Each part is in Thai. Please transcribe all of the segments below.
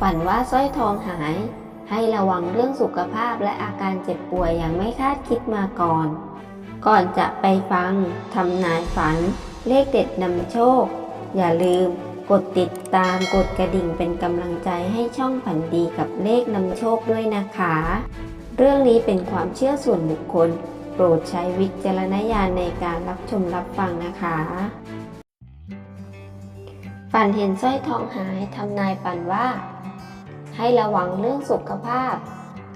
ฝันว่าสร้อยทองหาย ให้ระวังเรื่องสุขภาพและอาการเจ็บป่วยอย่างไม่คาดคิดมาก่อน ก่อนจะไปฟังทำนายฝัน เลขเด็ดนำโชค อย่าลืมกดติดตามกดกระดิ่งเป็นกำลังใจให้ช่องฝันดีกับเลขนำโชคด้วยนะคะ เรื่องนี้เป็นความเชื่อส่วนบุคคล โปรดใช้วิจารณญาณในการรับชมรับฟังนะคะ ฝันเห็นสร้อยทองหายทำนายฝันว่า ให้ระวังเรื่องสุขภาพ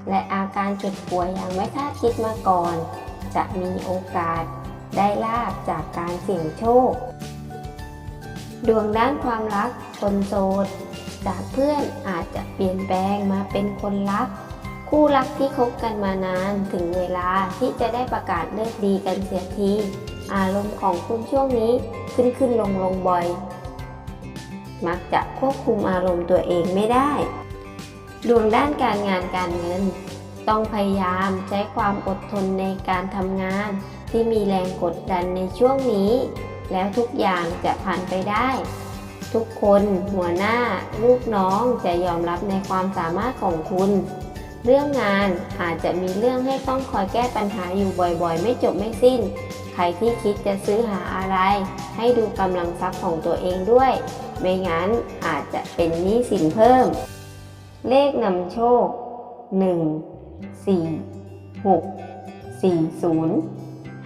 และอาการเจ็บป่วยอย่างไม่คาดคิดมาก่อน จะมีโอกาสได้ลาบจากการเสี่ยงโชค ดวงด้านความรักคนโสด จากเพื่อนอาจจะเปลี่ยนแปลงมาเป็นคนรัก คู่รักที่คบกันมานานถึงเวลาที่จะได้ประกาศเลิกดีกันเสียที อารมณ์ของคุณช่วงนี้ขึ้นขึ้นลงลงบ่อย มักจะควบคุมอารมณ์ตัวเองไม่ได้ ดวงด้านการงานการเงิน ต้องพยายามใช้ความอดทนในการทำงาน ที่มีแรงกดดันในช่วงนี้ แล้วทุกอย่างจะผ่านไปได้ ทุกคนหัวหน้า ลูกน้องจะยอมรับในความสามารถของคุณ เรื่องงานอาจจะมีเรื่องให้ต้องคอยแก้ปัญหาอยู่บ่อยๆ ไม่จบไม่สิ้น ใครที่คิดจะซื้อหาอะไร ให้ดูกำลังทรัพย์ของตัวเองด้วย ไม่งั้นอาจจะเป็นหนี้สินเพิ่ม เลขนำโชค 1 4 6 4 0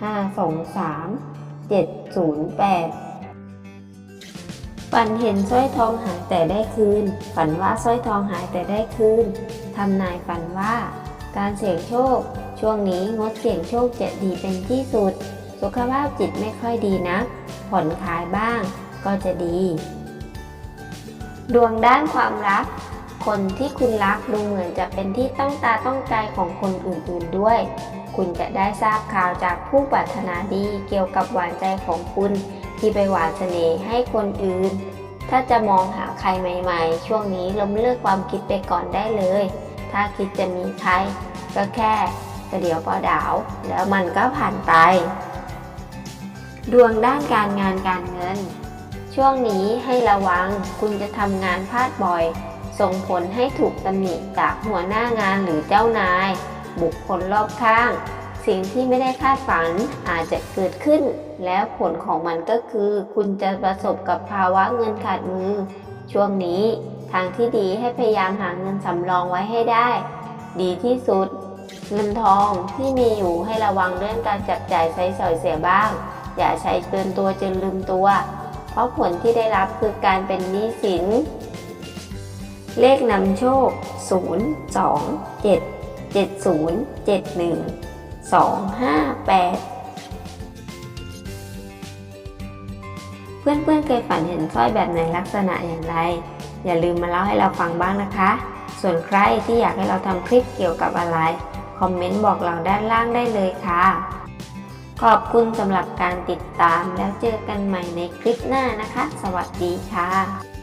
5 2 3 7 0 8 ฝันเห็นสร้อยทองหายแต่ได้คืน ฝันว่าสร้อยทองหายแต่ได้คืนทำนายฝันว่า การเสี่ยงโชค ช่วงนี้งดเสี่ยงโชคจะดีเป็นที่สุด สุขภาพจิตไม่ค่อยดีนะผ่อนคลายบ้างก็จะดี ดวงด้านความรัก คนที่คุณรักดูเหมือนจะเป็นที่ต้องตาต้องใจของคนอื่นๆด้วย คุณจะได้ทราบข่าวจากผู้ปรารถนาดีเกี่ยวกับหวานใจของคุณ ที่ไปหวานเสน่ห์ให้คนอื่น ถ้าจะมองหาใครใหม่ ๆ ช่วงนี้ล้มเลิกความคิดไปก่อนได้เลย ถ้าคิดจะมีใครก็แค่ประเดี๋ยวพอดาว แล้วมันก็ผ่านไป ดวงด้านการงานการเงิน ช่วงนี้ให้ระวังคุณจะทำงานพลาดบ่อย ส่งผลให้ถูกตำหนิจากหัวหน้างานหรือเจ้านาย บุคคลรอบข้าง สิ่งที่ไม่ได้คาดฝันอาจจะเกิดขึ้น แล้วผลของมันก็คือ คุณจะประสบกับภาวะเงินขาดมือ ช่วงนี้ทางที่ดีให้พยายามหาเงินสำรองไว้ให้ได้ ดีที่สุด เงินทองที่มีอยู่ให้ระวังเรื่องการจับจ่ายใช้สอยเสียบ้าง อย่าใช้เกินตัวจนลืมตัว เพราะผลที่ได้รับคือการเป็นหนี้สิน เลขนำโชค 0 2 7 7 0 7 1 2 5 8 เพื่อนๆเคยฝันเห็นสร้อยแบบไหนลักษณะอย่างไร อย่าลืมมาเล่าให้เราฟังบ้างนะคะ ส่วนใครที่อยากให้เราทำคลิปเกี่ยวกับอะไร คอมเมนต์บอกเราด้านล่างได้เลยค่ะ ขอบคุณสำหรับการติดตามแล้วเจอกันใหม่ในคลิปหน้านะคะ สวัสดีค่ะ